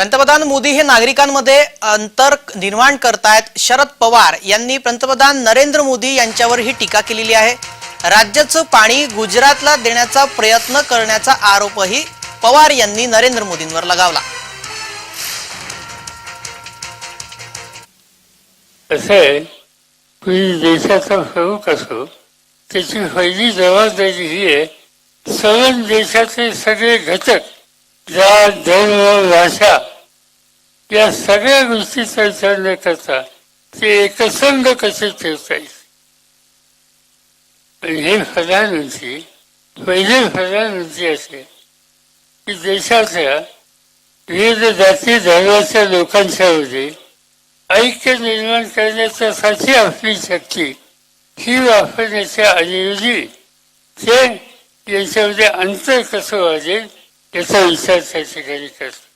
पंतप्रधान मोदी हे नागरिकांमध्ये अंतर निर्माण करतायत. शरद पवार यांनी पंतप्रधान नरेंद्र मोदी यांच्यावर ही टीका केलेली आहे. राज्याचं पाणी गुजरातला देण्याचा प्रयत्न करण्याचा आरोपही पवार यांनी नरेंद्र मोदींवर लगावला. कसं देशाचा प्रमुख असो त्याची पहिली जबाबदारी ही आहे सर्व देशाचे सगळे घटक जात धर्म भाषा या सगळ्या गोष्टीचा विचार न करता ते एकसंध कसे ठेवता येईल हे प्रधानमंत्री पहिले प्रधानमंत्री असे की देशाच्या विविध जाती धर्माच्या लोकांच्या मध्ये ऐक्य निर्माण करण्याच्यासाठी आपली शक्ती ही वापरण्याच्या ऐवजी ते यांच्यामध्ये अंतर कसं वाजेल याचा विचार त्या ठिकाणी करतो